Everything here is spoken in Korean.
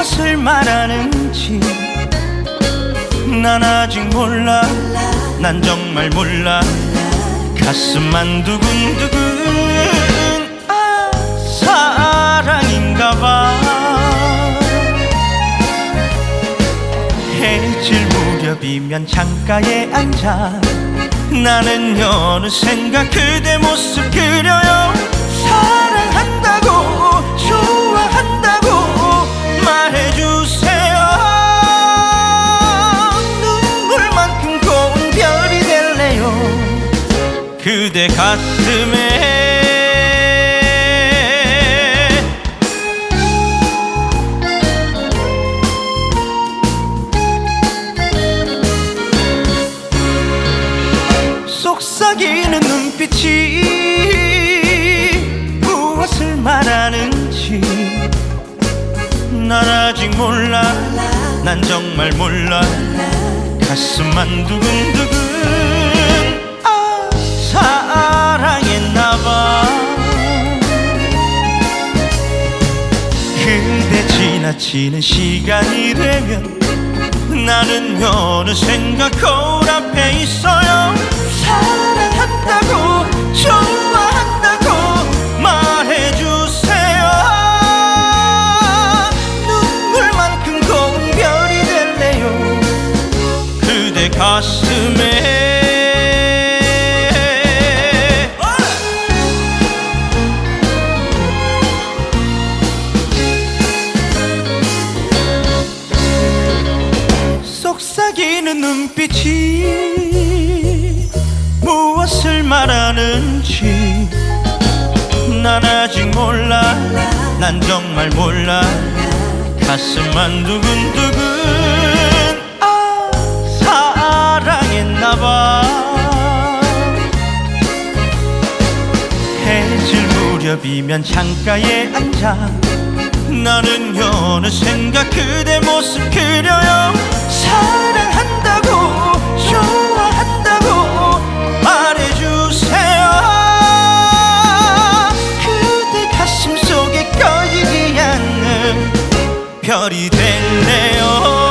무엇을 말하는지 난 아직 몰라. 난 정말 몰라. 가슴만 두근두근. 아 사랑인가 봐. 해질 무렵이면 창가에 앉아. 나는 여느 생각 그대 모습 그려요. 그대 가슴에. 속삭이는 눈빛이 무엇을 말하는지 난 아직 몰라. 난 정말 몰라. 가슴만 두근두근. 아 사랑했나봐. 그대 지나치는 시간이 되면 나는 어느샌가 거울 앞에 속삭이는 눈빛이 무엇을 말하는지 난 아직 몰라. 난 정말 몰라. 가슴만 두근두근. 아 사랑했나봐. 해질 무렵이면 창가에 앉아. 나는 어느샌가 그대 모습 그려요 별이 됐네요.